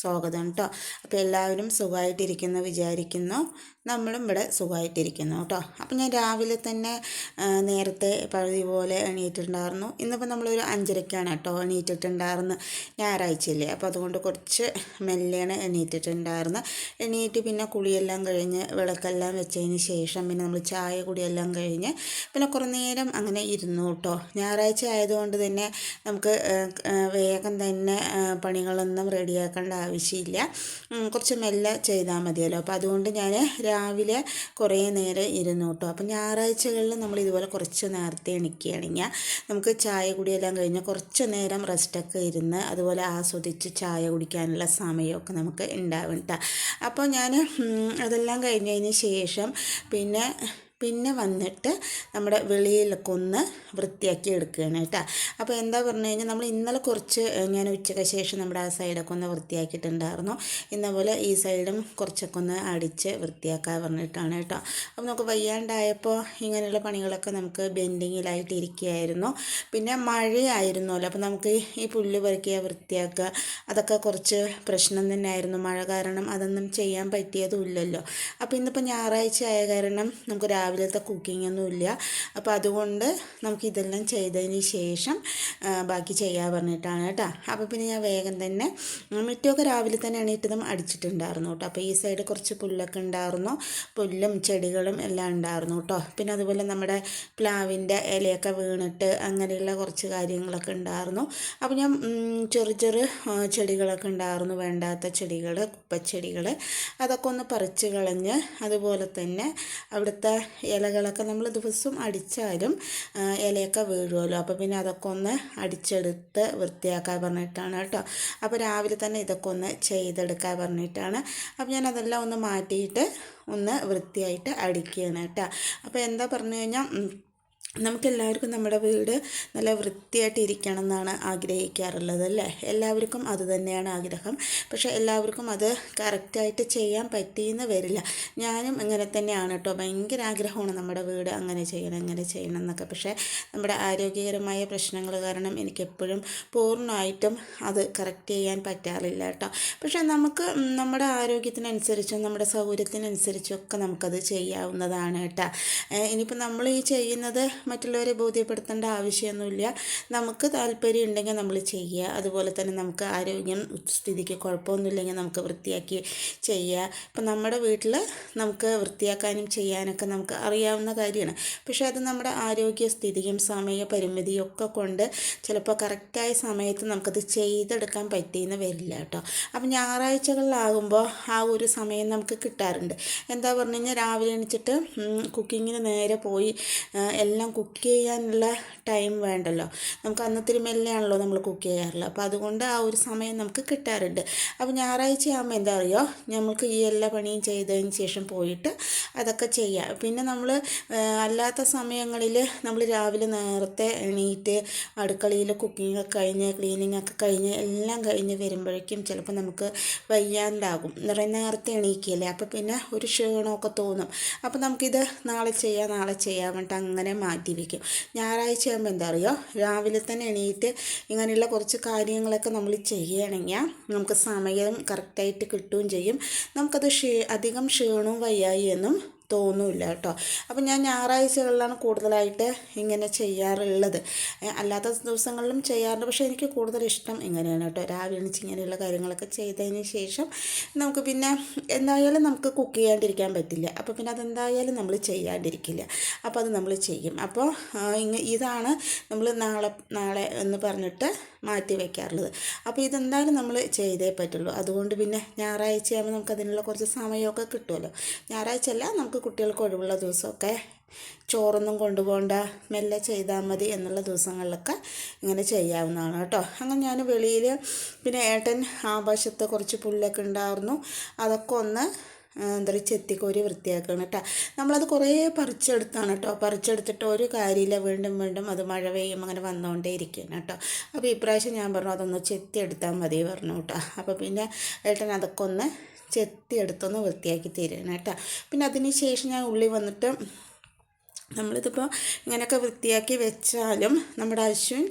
സ്വാഗതം കേട്ടോ അപ്പോൾ എല്ലാവരും സുഖമായിട്ടിരിക്കുന്നു വിചാരിക്കുന്നു. നമ്മളും ഇവിടെ സുഖമായിട്ടിരിക്കുന്നു കേട്ടോ അപ്പോൾ ഞാൻ രാവിലെ തന്നെ നേരത്തെ പഴുതി പോലെ എണീറ്റിട്ടുണ്ടായിരുന്നു. ഇന്നിപ്പോൾ നമ്മളൊരു അഞ്ചരയ്ക്കാണ് കേട്ടോ എണീറ്റിട്ടുണ്ടായിരുന്നു ഞായറാഴ്ചയില്ലേ. അപ്പോൾ അതുകൊണ്ട് കുറച്ച് മെല്ലെയാണ് എണീറ്റിട്ടുണ്ടായിരുന്നു എണീറ്റ് പിന്നെ കുളിയെല്ലാം കഴിഞ്ഞ് വിളക്കെല്ലാം വെച്ചതിന് ശേഷം പിന്നെ നമ്മൾ ചായ കുടിയെല്ലാം കഴിഞ്ഞ് പിന്നെ കുറേ നേരം അങ്ങനെ ഇരുന്നു കേട്ടോ ഞായറാഴ്ച ആയതുകൊണ്ട് തന്നെ നമുക്ക് വേഗം തന്നെ പണികളൊന്നും റെഡിയാക്കേണ്ട ആവശ്യമില്ല. കുറച്ച് മെല്ലെ ചെയ്താൽ മതിയല്ലോ. അപ്പോൾ അതുകൊണ്ട് ഞാൻ രാവിലെ കുറേ നേരം ഇരുന്നു കേട്ടോ. അപ്പോൾ ഞായറാഴ്ചകളിൽ നമ്മൾ ഇതുപോലെ കുറച്ച് നേരത്തെ എണിക്കുകയാണെങ്കിൽ നമുക്ക് ചായ കുടിയെല്ലാം കഴിഞ്ഞ് കുറച്ച് നേരം റെസ്റ്റൊക്കെ ഇരുന്ന് അതുപോലെ ആസ്വദിച്ച് ചായ കുടിക്കാനുള്ള സമയമൊക്കെ നമുക്ക് ഉണ്ടാവും കേട്ടോ. അപ്പോൾ ഞാൻ അതെല്ലാം കഴിഞ്ഞതിന് ശേഷം പിന്നെ പിന്നെ വന്നിട്ട് നമ്മുടെ വെളിയിലൊക്കെ ഒന്ന് വൃത്തിയാക്കി എടുക്കുകയാണ് കേട്ടോ. അപ്പോൾ എന്താ പറഞ്ഞു കഴിഞ്ഞാൽ നമ്മൾ ഇന്നലെ കുറച്ച് ഞാൻ ഉച്ചയ്ക്ക് ശേഷം നമ്മുടെ ആ സൈഡൊക്കെ ഒന്ന് വൃത്തിയാക്കിയിട്ടുണ്ടായിരുന്നു. ഇന്നപോലെ ഈ സൈഡും കുറച്ചൊക്കെ ഒന്ന് അടിച്ച് വൃത്തിയാക്കാൻ പറഞ്ഞിട്ടാണ് കേട്ടോ. അപ്പോൾ നമുക്ക് വയ്യാണ്ടായപ്പോൾ ഇങ്ങനെയുള്ള പണികളൊക്കെ നമുക്ക് ബെൻഡിങ്ങിലായിട്ട് ഇരിക്കുകയായിരുന്നു. പിന്നെ മഴയായിരുന്നല്ലോ അപ്പോൾ നമുക്ക് ഈ പുല്ല് പറിക്കുക വൃത്തിയാക്കുക അതൊക്കെ കുറച്ച് പ്രശ്നം തന്നെയായിരുന്നു. മഴ കാരണം അതൊന്നും ചെയ്യാൻ പറ്റിയതുമില്ലല്ലോ അപ്പോൾ ഇന്നിപ്പോൾ ഞായറാഴ്ച ആയ കാരണം നമുക്ക് രാവിലെ രാവിലത്തെ കുക്കിംഗ് ഒന്നുമില്ല അപ്പോൾ അതുകൊണ്ട് നമുക്ക് ഇതെല്ലാം ചെയ്തതിന് ശേഷം ബാക്കി ചെയ്യാൻ പറഞ്ഞിട്ടാണ് കേട്ടോ. അപ്പോൾ പിന്നെ ഞാൻ വേഗം തന്നെ മുറ്റമൊക്കെ രാവിലെ തന്നെ എണീറ്റതും അടിച്ചിട്ടുണ്ടായിരുന്നു കേട്ടോ. അപ്പോൾ ഈ സൈഡ് കുറച്ച് പുല്ലൊക്കെ ഉണ്ടായിരുന്നു. പുല്ലും ചെടികളും എല്ലാം ഉണ്ടായിരുന്നു കേട്ടോ. പിന്നെ അതുപോലെ നമ്മുടെ പ്ലാവിന്റെ ഇലയൊക്കെ വീണിട്ട് അങ്ങനെയുള്ള കുറച്ച് കാര്യങ്ങളൊക്കെ ഉണ്ടായിരുന്നു. അപ്പോൾ ഞാൻ ചെറു ചെറു ചെടികളൊക്കെ ഉണ്ടായിരുന്നു. വേണ്ടാത്ത ചെടികൾ കുപ്പച്ചെടികൾ അതൊക്കെ ഒന്ന് പറിച്ച് കളഞ്ഞ് അതുപോലെ തന്നെ അവിടുത്തെ ഇലകളൊക്കെ നമ്മൾ ദിവസവും അടിച്ചാലും ഇലയൊക്കെ വീഴുമല്ലോ അപ്പോൾ പിന്നെ അതൊക്കെ ഒന്ന് അടിച്ചെടുത്ത് വൃത്തിയാക്കാൻ പറഞ്ഞിട്ടാണ് കേട്ടോ. അപ്പോൾ രാവിലെ തന്നെ ഇതൊക്കെ ഒന്ന് ചെയ്തെടുക്കാൻ പറഞ്ഞിട്ടാണ്. അപ്പോൾ ഞാൻ അതെല്ലാം ഒന്ന് മാറ്റിയിട്ട് ഒന്ന് വൃത്തിയായിട്ട് അടിക്കുകയാണ് കേട്ടോ. അപ്പോൾ എന്താ പറഞ്ഞു കഴിഞ്ഞാൽ നമുക്കെല്ലാവർക്കും നമ്മുടെ വീട് നല്ല വൃത്തിയായിട്ട് ഇരിക്കണം എന്നാണ് ആഗ്രഹിക്കാറുള്ളത് അല്ലേ? എല്ലാവർക്കും അതുതന്നെയാണ് ആഗ്രഹം. പക്ഷേ എല്ലാവർക്കും അത് കറക്റ്റായിട്ട് ചെയ്യാൻ പറ്റിയെന്ന് വരില്ല. ഞാനും ഇങ്ങനെ തന്നെയാണ് കേട്ടോ. ഭയങ്കര ആഗ്രഹമാണ് നമ്മുടെ വീട് അങ്ങനെ ചെയ്യണം ഇങ്ങനെ ചെയ്യണം എന്നൊക്കെ. പക്ഷേ നമ്മുടെ ആരോഗ്യകരമായ പ്രശ്നങ്ങൾ കാരണം എനിക്കെപ്പോഴും പൂർണമായിട്ടും അത് കറക്റ്റ് ചെയ്യാൻ പറ്റാറില്ല കേട്ടോ. പക്ഷേ നമുക്ക് നമ്മുടെ ആരോഗ്യത്തിനനുസരിച്ചും നമ്മുടെ സൗകര്യത്തിനനുസരിച്ചും ഒക്കെ നമുക്കത് ചെയ്യാവുന്നതാണ് കേട്ടോ. ഇനിയിപ്പോൾ നമ്മൾ ഈ ചെയ്യുന്നത് മറ്റുള്ളവരെ ബോധ്യപ്പെടുത്തേണ്ട ആവശ്യമൊന്നുമില്ല. നമുക്ക് താല്പര്യം ഉണ്ടെങ്കിൽ നമ്മൾ ചെയ്യുക. അതുപോലെ തന്നെ നമുക്ക് ആരോഗ്യം സ്ഥിതിക്ക് കുഴപ്പമൊന്നുമില്ലെങ്കിൽ നമുക്ക് വൃത്തിയാക്കി ചെയ്യുക. ഇപ്പം നമ്മുടെ വീട്ടിൽ നമുക്ക് വൃത്തിയാക്കാനും ചെയ്യാനൊക്കെ നമുക്ക് അറിയാവുന്ന കാര്യമാണ്. പക്ഷേ അത് നമ്മുടെ ആരോഗ്യസ്ഥിതിയും സമയ പരിമിതിയും ഒക്കെ കൊണ്ട് ചിലപ്പോൾ കറക്റ്റായ സമയത്ത് നമുക്കത് ചെയ്തെടുക്കാൻ പറ്റിയെന്ന് വരില്ല കേട്ടോ. അപ്പം ഞായറാഴ്ചകളിലാകുമ്പോൾ ആ ഒരു സമയം നമുക്ക് കിട്ടാറുണ്ട്. എന്താ പറഞ്ഞു കഴിഞ്ഞാൽ രാവിലെ എണിച്ചിട്ട് കുക്കിങ്ങിന് നേരെ പോയി എല്ലാം കുക്ക് ചെയ്യാനുള്ള ടൈം വേണ്ടല്ലോ. നമുക്ക് അന്നത്തിരി മെല്ലെയാണല്ലോ നമ്മൾ കുക്ക് ചെയ്യാറുള്ളത്. അപ്പോൾ അതുകൊണ്ട് ആ ഒരു സമയം നമുക്ക് കിട്ടാറുണ്ട്. അപ്പോൾ ഞായറാഴ്ച ആകുമ്പോൾ എന്താ അറിയോ? നമുക്ക് ഈ എല്ലാ പണിയും ചെയ്തതിന് ശേഷം പോയിട്ട് അതൊക്കെ ചെയ്യാം. പിന്നെ നമ്മൾ അല്ലാത്ത സമയങ്ങളിൽ നമ്മൾ രാവിലെ നേരത്തെ എണീറ്റ് അടുക്കളയിൽ കുക്കിംഗ് ഒക്കെ കഴിഞ്ഞ് ക്ലീനിങ് ഒക്കെ കഴിഞ്ഞ് എല്ലാം കഴിഞ്ഞ് വരുമ്പോഴേക്കും ചിലപ്പോൾ നമുക്ക് വയ്യാണ്ടാകും. നേരത്തെ എണീക്കില്ലേ? അപ്പോൾ പിന്നെ ഒരു ക്ഷീണമൊക്കെ തോന്നും. അപ്പോൾ നമുക്കിത് നാളെ ചെയ്യാം നാളെ ചെയ്യാൻ വേണ്ടിയിട്ട് അങ്ങനെ മാറ്റി മാറ്റി വയ്ക്കും ഞായറാഴ്ച ആകുമ്പോൾ എന്താ അറിയോ? രാവിലെ തന്നെ എണീറ്റ് ഇങ്ങനെയുള്ള കുറച്ച് കാര്യങ്ങളൊക്കെ നമ്മൾ ചെയ്യുകയാണെങ്കിൽ നമുക്ക് സമയം കറക്റ്റായിട്ട് കിട്ടുകയും ചെയ്യും. നമുക്കത് ക്ഷീ അധികം ക്ഷീണവും വയ്യായി എന്നും തോന്നില്ല കേട്ടോ. അപ്പം ഞാൻ ഞായറാഴ്ചകളിലാണ് കൂടുതലായിട്ട് ഇങ്ങനെ ചെയ്യാറുള്ളത്. അല്ലാത്ത ദിവസങ്ങളിലും ചെയ്യാറുണ്ട്. പക്ഷേ എനിക്ക് കൂടുതൽ ഇഷ്ടം ഇങ്ങനെയാണ് കേട്ടോ. രാവിലെ എണീച്ച് ഇങ്ങനെയുള്ള കാര്യങ്ങളൊക്കെ ചെയ്തതിന് ശേഷം നമുക്ക് പിന്നെ എന്തായാലും നമുക്ക് കുക്ക് ചെയ്യാണ്ടിരിക്കാൻ പറ്റില്ല. അപ്പോൾ പിന്നെ അതെന്തായാലും നമ്മൾ ചെയ്യാണ്ടിരിക്കില്ല. അപ്പോൾ അത് നമ്മൾ ചെയ്യും. അപ്പോൾ ഇങ്ങ ഇതാണ് നമ്മൾ നാളെ നാളെ എന്ന് പറഞ്ഞിട്ട് മാറ്റി വയ്ക്കാറുള്ളത് അപ്പോൾ ഇതെന്തായാലും നമ്മൾ ചെയ്തേ പറ്റുള്ളൂ. അതുകൊണ്ട് പിന്നെ ഞായറാഴ്ചയാകുമ്പോൾ നമുക്ക് അതിനുള്ള കുറച്ച് സമയമൊക്കെ കിട്ടുമല്ലോ. ഞായറാഴ്ച അല്ല നമുക്ക് കുട്ടികൾക്ക് ഒഴിവുള്ള ദിവസമൊക്കെ ചോറൊന്നും കൊണ്ടുപോകണ്ട മെല്ലെ ചെയ്താൽ മതി എന്നുള്ള ദിവസങ്ങളിലൊക്കെ ഇങ്ങനെ ചെയ്യാവുന്നതാണ് കേട്ടോ. അങ്ങനെ ഞാൻ വെളിയിൽ പിന്നെ ഏട്ടൻ ആഭാഷത്ത് കുറച്ച് പുല്ലൊക്കെ ഉണ്ടായിരുന്നു. അതൊക്കെ ഒന്ന് എന്താ പറയുക ചെത്തിക്കോരി വൃത്തിയാക്കണം കേട്ടോ. നമ്മളത് കുറേ പറിച്ചെടുത്താണ് കേട്ടോ. പറിച്ചെടുത്തിട്ട് ഒരു കാര്യമില്ല വീണ്ടും വീണ്ടും അത് മഴ പെയ്യും അങ്ങനെ വന്നുകൊണ്ടേ ഇരിക്കുകയാണ് കേട്ടോ. അപ്പോൾ ഇപ്രാവശ്യം ഞാൻ പറഞ്ഞു അതൊന്ന് ചെത്തി എടുത്താൽ മതി പറഞ്ഞു കേട്ടോ. അപ്പോൾ പിന്നെ ഏട്ടൻ അതൊക്കെ ഒന്ന് ചെത്തി എടുത്തൊന്ന് വൃത്തിയാക്കി തരുകയാണ് കേട്ടോ. പിന്നെ അതിന് ശേഷം ഞാൻ ഉള്ളി വന്നിട്ട് നമ്മളിതിപ്പോൾ ഇങ്ങനെയൊക്കെ വൃത്തിയാക്കി വെച്ചാലും നമ്മുടെ അശ്വിൻ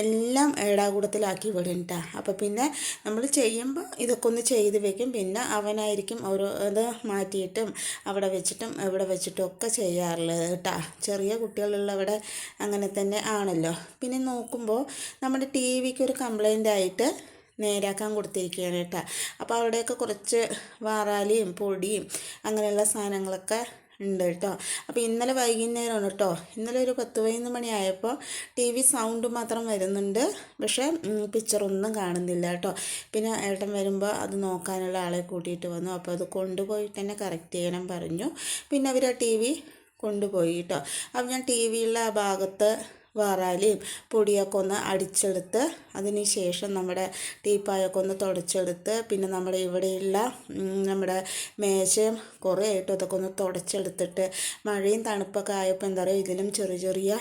എല്ലാം ഏടാകൂടത്തിലാക്കി വിടും കേട്ടോ അപ്പോൾ പിന്നെ നമ്മൾ ചെയ്യുമ്പോൾ ഇതൊക്കെ ഒന്ന് ചെയ്ത് വെക്കും. പിന്നെ അവനായിരിക്കും ഓരോ ഇത് മാറ്റിയിട്ടും അവിടെ വെച്ചിട്ടും ഇവിടെ വെച്ചിട്ടും ഒക്കെ ചെയ്യാറുള്ളത് കേട്ടോ ചെറിയ കുട്ടികളുള്ളവിടെ അങ്ങനെ തന്നെ ആണല്ലോ. പിന്നെ നോക്കുമ്പോൾ നമ്മുടെ ടി വിക്ക് ഒരു കംപ്ലൈന്റ് ആയിട്ട് നേരാക്കാൻ കൊടുത്തിരിക്കുകയാണ് കേട്ടോ അപ്പോൾ അവിടെയൊക്കെ കുറച്ച് വാറാലിയും പൊടിയും അങ്ങനെയുള്ള സാധനങ്ങളൊക്കെ ഉണ്ട് കേട്ടോ അപ്പോൾ ഇന്നലെ വൈകുന്നേരമാണ് കേട്ടോ ഇന്നലെ ഒരു പത്ത് പതിനൊന്ന് മണിയായപ്പോൾ ടി വി സൗണ്ട് മാത്രം വരുന്നുണ്ട്. പക്ഷേ പിക്ചറൊന്നും കാണുന്നില്ല കേട്ടോ പിന്നെ ഏട്ടൻ വരുമ്പോൾ അത് നോക്കാനുള്ള ആളെ കൂട്ടിയിട്ട് വന്നു. അപ്പോൾ അത് കൊണ്ടുപോയിട്ട് തന്നെ കറക്റ്റ് ചെയ്യണം പറഞ്ഞു. പിന്നെ അവർ ആ ടി വി കൊണ്ടുപോയി കേട്ടോ അപ്പോൾ ഞാൻ ടി വിയുള്ള ആ ഭാഗത്ത് വാറാലിയും പൊടിയൊക്കെ ഒന്ന് അടിച്ചെടുത്ത് അതിന് ശേഷം നമ്മുടെ ടീപ്പായൊക്കെ ഒന്ന് തുടച്ചെടുത്ത് പിന്നെ നമ്മുടെ ഇവിടെയുള്ള നമ്മുടെ മേശയും കുറേ ആയിട്ടും അതൊക്കെ ഒന്ന് തുടച്ചെടുത്തിട്ട് മഴയും തണുപ്പൊക്കെ ആയപ്പോൾ എന്താ പറയുക ഇതിലും ചെറിയ ചെറിയ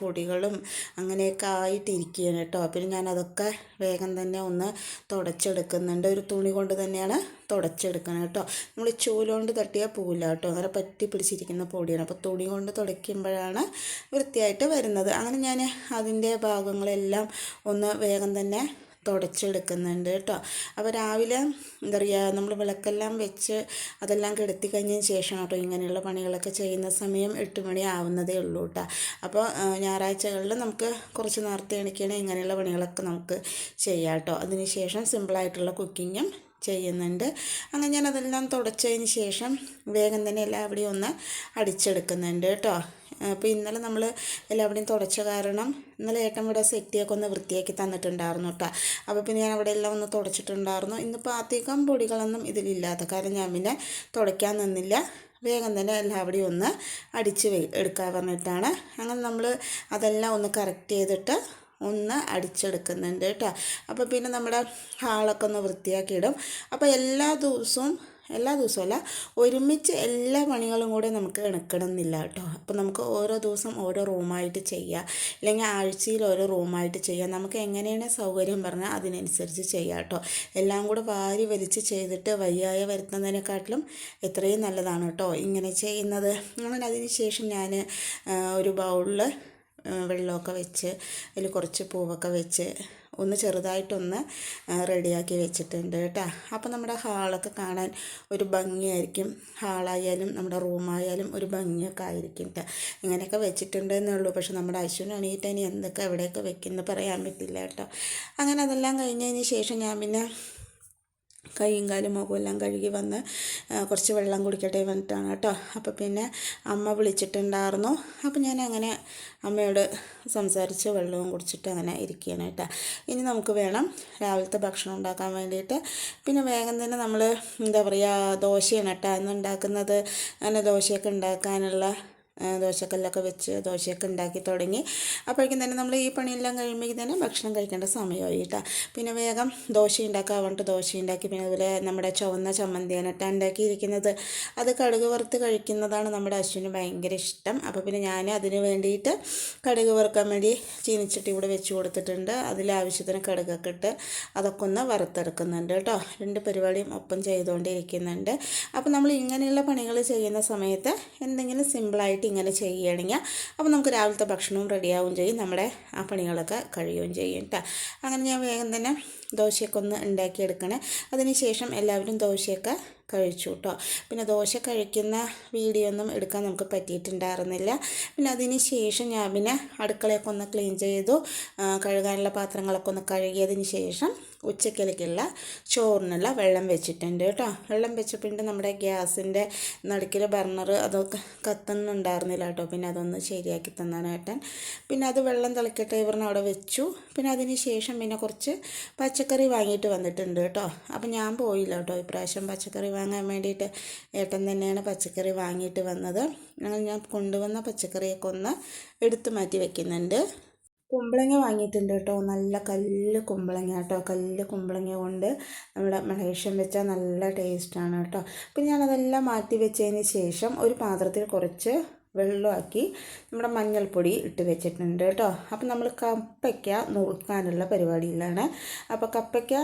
പൊടികളും അങ്ങനെയൊക്കെ ആയിട്ടിരിക്കുകയാണ് കേട്ടോ. പിന്നെ ഞാൻ അതൊക്കെ വേഗം തന്നെ ഒന്ന് തുടച്ചെടുക്കുന്നുണ്ട്. ഒരു തുണി കൊണ്ട് തന്നെയാണ് തുടച്ചെടുക്കണം കേട്ടോ. നമ്മൾ ചൂലുകൊണ്ട് തട്ടിയാൽ പോവില്ല കേട്ടോ. അങ്ങനെ പറ്റി പിടിച്ചിരിക്കുന്ന പൊടിയാണ്. അപ്പോൾ തുണി കൊണ്ട് തുടയ്ക്കുമ്പോഴാണ് വൃത്തിയായിട്ട് വരുന്നത്. അങ്ങനെ ഞാൻ അതിന്റെ ഭാഗങ്ങളെല്ലാം ഒന്ന് വേഗം തന്നെ തുടച്ചെടുക്കുന്നുണ്ട് കേട്ടോ. അപ്പോൾ രാവിലെ എന്താ പറയുക നമ്മൾ വിളക്കെല്ലാം വെച്ച് അതെല്ലാം കെടുത്തി കഴിഞ്ഞതിന് ശേഷം കേട്ടോ ഇങ്ങനെയുള്ള പണികളൊക്കെ ചെയ്യുന്ന സമയം എട്ട് മണി ആവുന്നതേ ഉള്ളൂ കേട്ടോ. അപ്പോൾ ഞായറാഴ്ചകളിൽ നമുക്ക് കുറച്ച് നേരത്തെ എണിക്കണേ ഇങ്ങനെയുള്ള പണികളൊക്കെ നമുക്ക് ചെയ്യാം കേട്ടോ. അതിന് ശേഷം സിമ്പിളായിട്ടുള്ള കുക്കിങ്ങും ചെയ്യുന്നുണ്ട്. അങ്ങനെ ഞാൻ അതെല്ലാം തുടച്ചതിന് ശേഷം വേഗം തന്നെ എല്ലാവിടെയും ഒന്ന് അടിച്ചെടുക്കുന്നുണ്ട് കേട്ടോ. അപ്പോൾ ഇന്നലെ നമ്മൾ എല്ലാവിടെയും തുടച്ച കാരണം ഇന്നലെ ഏട്ടൻ ഇവിടെ സെറ്റിയൊക്കെ ഒന്ന് വൃത്തിയാക്കി തന്നിട്ടുണ്ടായിരുന്നു കേട്ടോ അപ്പോൾ പിന്നെ ഞാൻ അവിടെ എല്ലാം ഒന്ന് തുടച്ചിട്ടുണ്ടായിരുന്നു. ഇന്നിപ്പോൾ അധികം പൊടികളൊന്നും ഇതിലില്ലാത്ത കാരണം ഞാൻ പിന്നെ തുടയ്ക്കാൻ നിന്നില്ല. വേഗം തന്നെ എല്ലാവിടെയും ഒന്ന് അടിച്ച് എടുക്കാൻ പറഞ്ഞിട്ടാണ്. അങ്ങനെ നമ്മൾ അതെല്ലാം ഒന്ന് കറക്റ്റ് ചെയ്തിട്ട് ഒന്ന് അടിച്ചെടുക്കുന്നുണ്ട് കേട്ടോ അപ്പോൾ പിന്നെ നമ്മുടെ ഹാളൊക്കെ ഒന്ന് വൃത്തിയാക്കിയിടും അപ്പോൾ എല്ലാ ദിവസവും എല്ലാ ദിവസവും അല്ല ഒരുമിച്ച് എല്ലാ പണികളും കൂടെ നമുക്ക് എടുക്കണമെന്നില്ല കേട്ടോ. അപ്പോൾ നമുക്ക് ഓരോ ദിവസം ഓരോ റൂമായിട്ട് ചെയ്യാം. അല്ലെങ്കിൽ ആഴ്ചയിൽ ഓരോ റൂമായിട്ട് ചെയ്യാം. നമുക്ക് എങ്ങനെയാണ് സൗകര്യം പറഞ്ഞാൽ അതിനനുസരിച്ച് ചെയ്യാം കേട്ടോ. എല്ലാം കൂടെ വാരി വലിച്ച് ചെയ്തിട്ട് വയ്യായ വരുത്തുന്നതിനെക്കാട്ടിലും എത്രയും നല്ലതാണ് കേട്ടോ ഇങ്ങനെ ചെയ്യുന്നത്. അങ്ങനെ അതിന് ശേഷം ഞാൻ ഒരു ബൗളിൽ വെള്ളമൊക്കെ വെച്ച് അതിൽ കുറച്ച് പൂവൊക്കെ വെച്ച് ഒന്ന് ചെറുതായിട്ടൊന്ന് റെഡിയാക്കി വെച്ചിട്ടുണ്ട് കേട്ടോ. അപ്പോൾ നമ്മുടെ ഹാളൊക്കെ കാണാൻ ഒരു ഭംഗിയായിരിക്കും. ഹാളായാലും നമ്മുടെ റൂമായാലും ഒരു ഭംഗിയൊക്കെ ആയിരിക്കും കേട്ടോ. ഇങ്ങനെയൊക്കെ വെച്ചിട്ടുണ്ട് ഉള്ളൂ. പക്ഷെ നമ്മുടെ അശ്വിന് അണിയിട്ട് ഇനി എന്തൊക്കെ എവിടെയൊക്കെ വെക്കുന്നു പറയാൻ പറ്റില്ല കേട്ടോ. അങ്ങനെ അതെല്ലാം കഴിഞ്ഞതിന് ശേഷം ഞാൻ പിന്നെ കൈയും കാലും എല്ലാം കഴുകി വന്ന് കുറച്ച് വെള്ളം കുടിക്കട്ടെ വന്നിട്ടാണ് കേട്ടോ. അപ്പോൾ പിന്നെ അമ്മ വിളിച്ചിട്ടുണ്ടായിരുന്നു. അപ്പോൾ ഞാൻ അങ്ങനെ അമ്മയോട് സംസാരിച്ച് വെള്ളവും കുടിച്ചിട്ട് അങ്ങനെ ഇരിക്കുകയാണ് കേട്ടോ. ഇനി നമുക്ക് വേണം രാവിലത്തെ ഭക്ഷണം ഉണ്ടാക്കാൻ വേണ്ടിയിട്ട്. പിന്നെ വേഗം തന്നെ നമ്മൾ എന്താ പറയുക ദോശയാണ് കേട്ടോ അന്ന് ഉണ്ടാക്കുന്നത്. അങ്ങനെ ദോശയൊക്കെ ഉണ്ടാക്കാനുള്ള ദോശക്കല്ലൊക്കെ വെച്ച് ദോശയൊക്കെ ഉണ്ടാക്കി തുടങ്ങി. അപ്പോഴേക്കും തന്നെ നമ്മൾ ഈ പണിയെല്ലാം കഴിയുമ്പോഴേക്കും തന്നെ ഭക്ഷണം കഴിക്കേണ്ട സമയമായി കേട്ടോ. പിന്നെ വേഗം ദോശ ഉണ്ടാക്കാൻ വേണ്ടിട്ട് ദോശ ഉണ്ടാക്കി. പിന്നെ അതുപോലെ നമ്മുടെ ചുവന്ന ചമ്മന്തിയാണ് കേട്ടോ ഉണ്ടാക്കിയിരിക്കുന്നത്. അത് കടുക് വറുത്ത് കഴിക്കുന്നതാണ് നമ്മുടെ അശ്വിന് ഭയങ്കര ഇഷ്ടം. അപ്പോൾ പിന്നെ ഞാൻ അതിന് വേണ്ടിയിട്ട് കടുക് വറുക്കാൻ വേണ്ടി ചീനിച്ചട്ടി ഇവിടെ വെച്ച് കൊടുത്തിട്ടുണ്ട്. അതിലാവശ്യത്തിന് കടുകൊക്കെ ഇട്ട് അതൊക്കെ ഒന്ന് വറുത്തെടുക്കുന്നുണ്ട് കേട്ടോ. രണ്ട് പരിപാടിയും ഒപ്പം ചെയ്തുകൊണ്ടിരിക്കുന്നുണ്ട്. അപ്പോൾ നമ്മൾ ഇങ്ങനെയുള്ള പണികൾ ചെയ്യുന്ന സമയത്ത് എന്തെങ്കിലും സിമ്പിളായിട്ട് ആയിട്ട് ഇങ്ങനെ ചെയ്യുകയാണെങ്കിൽ അപ്പോൾ നമുക്ക് രാവിലത്തെ ഭക്ഷണവും റെഡിയാവുകയും ചെയ്യും. നമ്മുടെ ആ പണികളൊക്കെ കഴിയുകയും ചെയ്യും കേട്ടോ. അങ്ങനെ ഞാൻ വേഗം തന്നെ ദോശയൊക്കെ ഒന്ന് ഉണ്ടാക്കിയെടുക്കണേ. അതിന് ശേഷം എല്ലാവരും ദോശയൊക്കെ കഴിച്ചു കേട്ടോ. പിന്നെ ദോശ കഴിക്കുന്ന വീഡിയോ ഒന്നും എടുക്കാൻ നമുക്ക് പറ്റിയിട്ടുണ്ടായിരുന്നില്ല. പിന്നെ അതിന് ശേഷം ഞാൻ പിന്നെ അടുക്കളയൊക്കെ ഒന്ന് ക്ലീൻ ചെയ്തു കഴുകാനുള്ള പാത്രങ്ങളൊക്കെ ഒന്ന് കഴുകിയതിന് ശേഷം ഉച്ചക്കലേക്കുള്ള ചോറിനുള്ള വെള്ളം വെച്ചിട്ടുണ്ട് കേട്ടോ. വെള്ളം വെച്ചപ്പോൾ നമ്മുടെ ഗ്യാസിന്റെ നടുക്കിൽ ബർണർ അതൊക്കെ കത്തുന്നുണ്ടായിരുന്നില്ല കേട്ടോ. പിന്നെ അതൊന്ന് ശരിയാക്കി തന്നാണ് ഏട്ടൻ. പിന്നെ അത് വെള്ളം തിളക്കട്ടെ ഇവറിന് അവിടെ വെച്ചു. പിന്നെ അതിന് ശേഷം പിന്നെ കുറച്ച് പച്ചക്കറി വാങ്ങിയിട്ട് വന്നിട്ടുണ്ട് കേട്ടോ. അപ്പം ഞാൻ പോയില്ല കേട്ടോ. ഇപ്രാവശ്യം പച്ചക്കറി വാങ്ങാൻ വേണ്ടിയിട്ട് ഏട്ടൻ തന്നെയാണ് പച്ചക്കറി വാങ്ങിയിട്ട് വന്നത്. ഞങ്ങൾ ഞാൻ കൊണ്ടുവന്ന പച്ചക്കറിയൊക്കെ ഒന്ന് എടുത്തു മാറ്റി വെക്കുന്നുണ്ട്. കുമ്പളങ്ങ വാങ്ങിയിട്ടുണ്ട് കേട്ടോ. നല്ല കല്ല് കുമ്പളങ്ങ കേട്ടോ. കല്ല് കുമ്പളങ്ങ കൊണ്ട് നമ്മുടെ മലേഷ്യൻ വെച്ചാൽ നല്ല ടേസ്റ്റാണ് കേട്ടോ. പിന്നെ ഞാനതെല്ലാം മാറ്റി വെച്ചതിന് ശേഷം ഒരു പാത്രത്തിൽ കുറച്ച് വെള്ളമാക്കി നമ്മുടെ മഞ്ഞൾപ്പൊടി ഇട്ട് വെച്ചിട്ടുണ്ട് കേട്ടോ. അപ്പം നമ്മൾ കപ്പയ്ക്ക നുറുക്കാനുള്ള പരിപാടിയിലാണ്. അപ്പോൾ കപ്പയ്ക്ക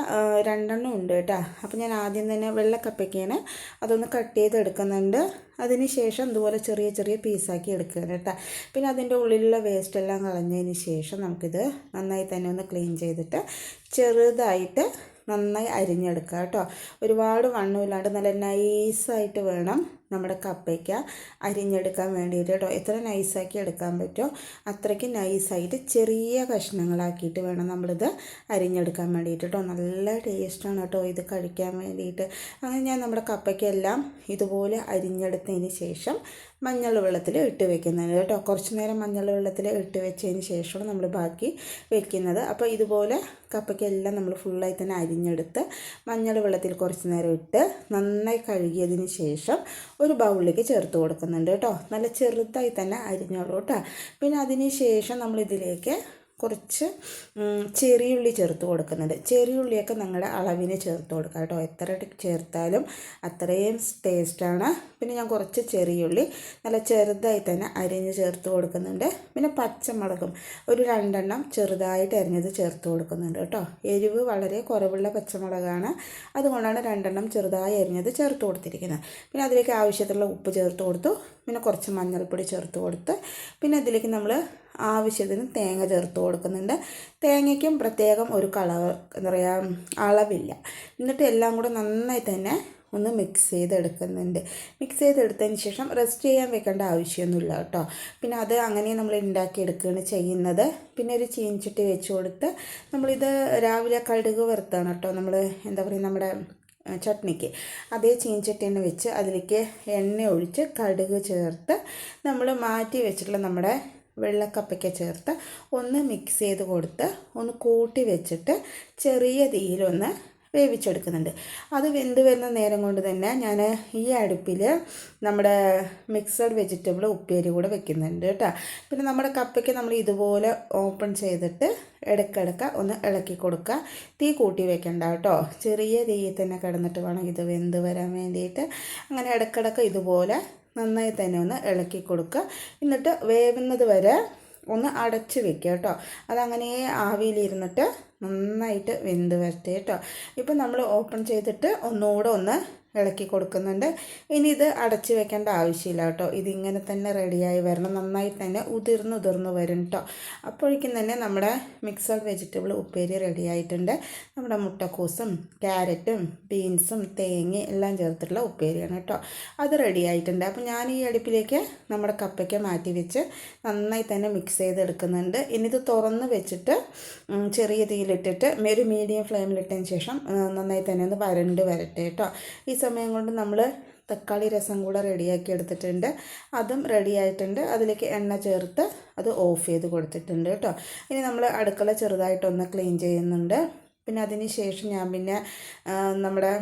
രണ്ടെണ്ണം ഉണ്ട് കേട്ടോ. അപ്പോൾ ഞാൻ ആദ്യം തന്നെ വെള്ള കപ്പയ്ക്കാണ് അതൊന്ന് കട്ട് ചെയ്തെടുക്കുന്നുണ്ട്. അതിന് ശേഷം ഇതുപോലെ ചെറിയ ചെറിയ പീസാക്കി എടുക്കുക കേട്ടോ. പിന്നെ അതിന്റെ ഉള്ളിലുള്ള വേസ്റ്റ് എല്ലാം കളഞ്ഞതിന് ശേഷം നമുക്കിത് നന്നായി തന്നെ ഒന്ന് ക്ലീൻ ചെയ്തിട്ട് ചെറുതായിട്ട് നന്നായി അരിഞ്ഞെടുക്കുക കേട്ടോ. ഒരുപാട് വണ്ണമില്ലാണ്ട് നല്ല നൈസായിട്ട് വേണം നമ്മുടെ കപ്പയ്ക്ക അരിഞ്ഞെടുക്കാൻ വേണ്ടിയിട്ട് കേട്ടോ എത്ര നൈസാക്കി എടുക്കാൻ പറ്റുമോ അത്രയ്ക്ക് നൈസായിട്ട് ചെറിയ കഷ്ണങ്ങളാക്കിയിട്ട് വേണം നമ്മളിത് അരിഞ്ഞെടുക്കാൻ വേണ്ടിയിട്ട് കേട്ടോ നല്ല ടേസ്റ്റാണ് കേട്ടോ ഇത് കഴിക്കാൻ വേണ്ടിയിട്ട്. അങ്ങനെ ഞാൻ നമ്മുടെ കപ്പയ്ക്കെല്ലാം ഇതുപോലെ അരിഞ്ഞെടുത്തതിന് ശേഷം മഞ്ഞൾ വെള്ളത്തിൽ ഇട്ട് വെക്കുന്നത് കേട്ടോ കുറച്ച് നേരം മഞ്ഞൾ വെള്ളത്തിൽ ഇട്ട് വെച്ചതിന് ശേഷമാണ് നമ്മൾ ബാക്കി വെക്കുന്നത്. അപ്പോൾ ഇതുപോലെ കപ്പയ്ക്കെല്ലാം നമ്മൾ ഫുള്ളായി തന്നെ അരിഞ്ഞെടുത്ത് മഞ്ഞൾ വെള്ളത്തിൽ കുറച്ച് നേരം ഇട്ട് നന്നായി കഴുകിയതിന് ശേഷം ഒരു ബൗളിലേക്ക് ചേർത്ത് കൊടുക്കുന്നുണ്ട് കേട്ടോ. നല്ല ചെറുതായി തന്നെ അരിഞ്ഞോളൂ കേട്ടോ. പിന്നെ അതിന് ശേഷം നമ്മളിതിലേക്ക് കുറച്ച് ചെറിയുള്ളി ചേർത്ത് കൊടുക്കുന്നുണ്ട്. ചെറിയുള്ളിയൊക്കെ നിങ്ങളുടെ അളവിന് ചേർത്ത് കൊടുക്കുക കേട്ടോ. എത്ര ചേർത്താലും അത്രയും ടേസ്റ്റാണ് പിന്നെ ഞാൻ കുറച്ച് ചെറിയുള്ളി നല്ല ചെറുതായി തന്നെ അരിഞ്ഞ് ചേർത്ത് കൊടുക്കുന്നുണ്ട്. പിന്നെ പച്ചമുളകും ഒരു രണ്ടെണ്ണം ചെറുതായിട്ട് അരിഞ്ഞത് ചേർത്ത് കൊടുക്കുന്നുണ്ട് കേട്ടോ. എരിവ് വളരെ കുറവുള്ള പച്ചമുളകാണ്. അതുകൊണ്ടാണ് രണ്ടെണ്ണം ചെറുതായി അരിഞ്ഞത് ചേർത്ത് കൊടുത്തിരിക്കുന്നത്. പിന്നെ അതിലേക്ക് ആവശ്യത്തിലുള്ള ഉപ്പ് ചേർത്ത് കൊടുത്തു. പിന്നെ കുറച്ച് മഞ്ഞൾപ്പൊടി ചേർത്ത് കൊടുത്ത്. പിന്നെ അതിലേക്ക് നമ്മൾ ആവശ്യത്തിന് തേങ്ങ ചേർത്ത് കൊടുക്കുന്നുണ്ട്. തേങ്ങയ്ക്കും പ്രത്യേകം ഒരു കളർ എന്താ പറയുക അളവില്ല. എന്നിട്ട് എല്ലാം കൂടെ നന്നായി തന്നെ ഒന്ന് മിക്സ് ചെയ്തെടുക്കുന്നുണ്ട്. മിക്സ് ചെയ്തെടുത്തതിന് ശേഷം റെസ്റ്റ് ചെയ്യാൻ വെക്കേണ്ട ആവശ്യമൊന്നുമില്ല കേട്ടോ. പിന്നെ അത് അങ്ങനെ നമ്മൾ ഉണ്ടാക്കിയെടുക്കുകയാണ് ചെയ്യുന്നത്. പിന്നെ ഒരു ചീൻചട്ടി വെച്ച് കൊടുത്ത് നമ്മളിത് രാവിലെ കടുക് വറുത്താണ് കേട്ടോ. നമ്മൾ എന്താ പറയുക നമ്മുടെ ചട്നിക്ക്. അതേ ചീൻചട്ടി തന്നെ വെച്ച് അതിലേക്ക് എണ്ണ ഒഴിച്ച് കടുക് ചേർത്ത് നമ്മൾ മാറ്റി വെച്ചിട്ടുള്ള നമ്മുടെ വെള്ളക്കപ്പയ്ക്ക ചേർത്ത് ഒന്ന് മിക്സ് ചെയ്ത് കൊടുത്ത് ഒന്ന് കൂട്ടി വെച്ചിട്ട് ചെറിയ തീയിലൊന്ന് വേവിച്ചെടുക്കുന്നുണ്ട്. അത് വെന്ത് വരുന്ന നേരം കൊണ്ട് തന്നെ ഞാൻ ഈ അടുപ്പിൽ നമ്മുടെ മിക്സഡ് വെജിറ്റബിൾ ഉപ്പേരി കൂടെ വെക്കുന്നുണ്ട് കേട്ടോ. പിന്നെ നമ്മുടെ കപ്പയ്ക്ക് നമ്മൾ ഇതുപോലെ ഓപ്പൺ ചെയ്തിട്ട് ഇടയ്ക്കിടയ്ക്ക് ഒന്ന് ഇളക്കി കൊടുക്കുക. തീ കൂട്ടി വെക്കണ്ട കേട്ടോ. ചെറിയ തീയിൽ തന്നെ കിടന്നിട്ട് വേണം ഇത് വെന്ത് വരാൻ വേണ്ടിയിട്ട്. അങ്ങനെ ഇടയ്ക്കിടയ്ക്ക് ഇതുപോലെ നന്നായി തന്നെ ഒന്ന് ഇളക്കി കൊടുക്കുക. എന്നിട്ട് വേവുന്നത് വരെ ഒന്ന് അടച്ച് വെക്കുക കേട്ടോ. അതങ്ങനെ ആവിയിലിരുന്നിട്ട് നന്നായിട്ട് വെന്ത് വരട്ടെ കേട്ടോ. ഇപ്പം നമ്മൾ ഓപ്പൺ ചെയ്തിട്ട് ഒന്നുകൂടെ ഒന്ന് ഇളക്കി കൊടുക്കുന്നുണ്ട്. ഇനി ഇത് അടച്ച് വെക്കേണ്ട ആവശ്യമില്ല കേട്ടോ. ഇതിങ്ങനെ തന്നെ റെഡിയായി വരണം. നന്നായി തന്നെ ഉതിർന്ന് ഉതിർന്ന് വരും കേട്ടോ അപ്പോഴേക്കും തന്നെ നമ്മുടെ മിക്സഡ് വെജിറ്റബിൾ ഉപ്പേരി റെഡി ആയിട്ടുണ്ട്. നമ്മുടെ മുട്ടക്കൂസും ക്യാരറ്റും ബീൻസും തേങ്ങ എല്ലാം ചേർത്തിട്ടുള്ള ഉപ്പേരിയാണ് കേട്ടോ അത് റെഡിയായിട്ടുണ്ട് അപ്പോൾ ഞാൻ ഈ അടുപ്പിലേക്ക് നമ്മുടെ കപ്പയ്ക്ക് മാറ്റി വെച്ച് നന്നായി തന്നെ മിക്സ് ചെയ്തെടുക്കുന്നുണ്ട്. ഇനി ഇത് തുറന്ന് വെച്ചിട്ട് ചെറിയ തീയിലിട്ടിട്ട് ഒരു മീഡിയം ഫ്ലെയിമിലിട്ടതിന് ശേഷം നന്നായി തന്നെ ഒന്ന് വരണ്ട് വരട്ടെ കേട്ടോ ഈ സമയം കൊണ്ട് നമ്മൾ തക്കാളി രസം കൂടെ റെഡിയാക്കി എടുത്തിട്ടുണ്ട്. അതും റെഡി ആയിട്ടുണ്ട്. അതിലേക്ക് എണ്ണ ചേർത്ത് അത് ഓഫ് ചെയ്ത് കൊടുത്തിട്ടുണ്ട് കേട്ടോ. ഇനി നമ്മൾ അടുക്കള ചെറുതായിട്ടൊന്ന് ക്ലീൻ ചെയ്യുന്നുണ്ട്. പിന്നെ അതിന് ശേഷം ഞാൻ പിന്നെ നമ്മുടെ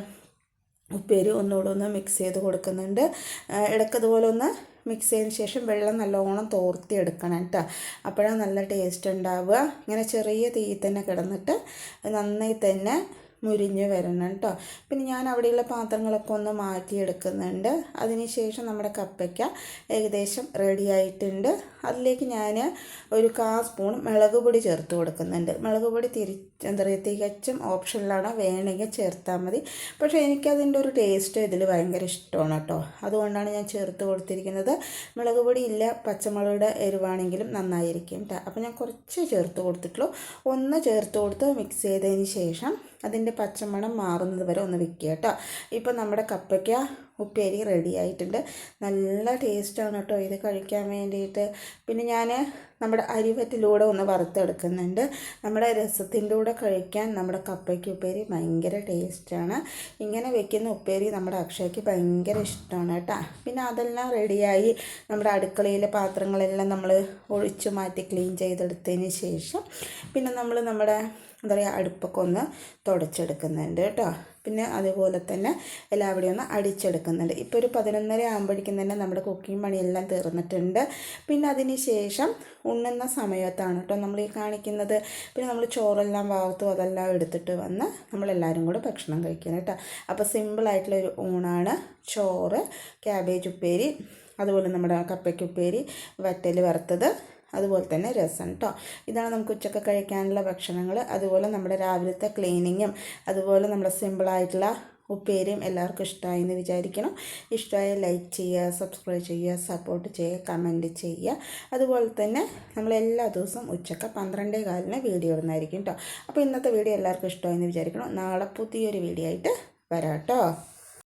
ഉപ്പേരി ഒന്നുകൂടെ ഒന്ന് മിക്സ് ചെയ്ത് കൊടുക്കുന്നുണ്ട്. ഇടയ്ക്കതുപോലെ ഒന്ന് മിക്സ് ചെയ്തതിന് ശേഷം വെള്ളം നല്ലോണം തോർത്തി എടുക്കണം കേട്ടോ. അപ്പോഴാണ് നല്ല ടേസ്റ്റ് ഉണ്ടാവുക. ഇങ്ങനെ ചെറിയ തീയിൽ തന്നെ കിടന്നിട്ട് നന്നായി തന്നെ മുരിഞ്ഞ് വരണം കേട്ടോ പിന്നെ ഞാൻ അവിടെയുള്ള പാത്രങ്ങളൊക്കെ ഒന്ന് മാറ്റിയെടുക്കുന്നുണ്ട്. അതിനുശേഷം നമ്മുടെ കപ്പയ്ക്ക ഏകദേശം റെഡി ആയിട്ടുണ്ട്. അതിലേക്ക് ഞാൻ ഒരു കാ സ്പൂൺ മുളക് പൊടി ചേർത്ത് കൊടുക്കുന്നുണ്ട്. മുളക് പൊടി തിരി എന്താ പറയുക തികച്ചും ഓപ്ഷനിലാണ്. വേണമെങ്കിൽ ചേർത്താൽ മതി. പക്ഷേ എനിക്കതിന്റെ ഒരു ടേസ്റ്റ് ഇതിൽ ഭയങ്കര ഇഷ്ടമാണ് കേട്ടോ അതുകൊണ്ടാണ് ഞാൻ ചേർത്ത് കൊടുത്തിരിക്കുന്നത്. മുളക് പൊടി ഇല്ല പച്ചമുളകുടെ എരിവാണെങ്കിലും നന്നായിരിക്കും കേട്ടോ അപ്പോൾ ഞാൻ കുറച്ച് ചേർത്ത് കൊടുത്തിട്ടുള്ളൂ. ഒന്ന് ചേർത്ത് കൊടുത്ത് മിക്സ് ചെയ്തതിന് ശേഷം അതിന്റെ പച്ചമണം മാറുന്നത് വരെ ഒന്ന് വെക്കുക കേട്ടോ. ഇപ്പോൾ നമ്മുടെ കപ്പയ്ക്ക ഉപ്പേരി റെഡി ആയിട്ടുണ്ട്. നല്ല ടേസ്റ്റാണ് കേട്ടോ ഇത് കഴിക്കാൻ വേണ്ടിയിട്ട്. പിന്നെ ഞാൻ നമ്മുടെ അരിവറ്റിലൂടെ ഒന്ന് വറുത്തെടുക്കുന്നുണ്ട്. നമ്മുടെ രസത്തിന്റെ കൂടെ കഴിക്കാൻ നമ്മുടെ കപ്പയ്ക്ക് ഉപ്പേരി ഭയങ്കര ടേസ്റ്റാണ് ഇങ്ങനെ വെക്കുന്ന ഉപ്പേരി നമ്മുടെ അക്ഷയ്ക്ക് ഭയങ്കര ഇഷ്ടമാണ് കേട്ടോ. പിന്നെ അതെല്ലാം റെഡിയായി നമ്മുടെ അടുക്കളയിലെ പാത്രങ്ങളെല്ലാം നമ്മൾ ഒഴിച്ചു മാറ്റി ക്ലീൻ ചെയ്തെടുത്തതിന് ശേഷം പിന്നെ നമ്മൾ നമ്മുടെ എന്താ പറയുക അടുപ്പൊക്കെ ഒന്ന് തുടച്ചെടുക്കുന്നുണ്ട് കേട്ടോ. പിന്നെ അതുപോലെ തന്നെ എല്ലാവിടെയും ഒന്ന് അടിച്ചെടുക്കുന്നുണ്ട്. ഇപ്പോൾ ഒരു പതിനൊന്നര ആകുമ്പോഴേക്കും തന്നെ നമ്മുടെ കുക്കിംഗ് പണിയെല്ലാം തീർന്നിട്ടുണ്ട്. പിന്നെ അതിന് ശേഷം ഉണ്ണുന്ന സമയത്താണ് കേട്ടോ നമ്മൾ ഈ കാണിക്കുന്നത്. പിന്നെ നമ്മൾ ചോറെല്ലാം വാർത്തു അതെല്ലാം എടുത്തിട്ട് വന്ന് നമ്മളെല്ലാവരും കൂടെ ഭക്ഷണം കഴിക്കുന്നത് കേട്ടോ. അപ്പോൾ സിമ്പിളായിട്ടുള്ള ഒരു ഊണാണ് ചോറ് ക്യാബേജ് ഉപ്പേരി അതുപോലെ നമ്മുടെ കപ്പയ്ക്കുപ്പേരി വറ്റൽ വറുത്തത് അതുപോലെ തന്നെ രസം കേട്ടോ ഇതാണ് നമുക്ക് ഉച്ചയ്ക്ക് കഴിക്കാനുള്ള ഭക്ഷണങ്ങൾ അതുപോലെ നമ്മുടെ രാവിലത്തെ ക്ലീനിങ്ങും അതുപോലെ നമ്മുടെ സിമ്പിളായിട്ടുള്ള ഉപ്പേരിയും എല്ലാവർക്കും ഇഷ്ടമായി എന്ന് വിചാരിക്കണം ഇഷ്ടമായ ലൈക്ക് ചെയ്യുക സബ്സ്ക്രൈബ് ചെയ്യുക സപ്പോർട്ട് ചെയ്യുക കമന്റ് ചെയ്യുക. അതുപോലെ തന്നെ നമ്മൾ എല്ലാ ദിവസവും ഉച്ചയ്ക്ക് പന്ത്രണ്ടേ കാലിന് വീഡിയോ ഇടുന്നതായിരിക്കും കേട്ടോ അപ്പോൾ ഇന്നത്തെ വീഡിയോ എല്ലാവർക്കും ഇഷ്ടമായി എന്ന് വിചാരിക്കണം നാളെ പുതിയൊരു വീഡിയോ ആയിട്ട് വരാം കേട്ടോ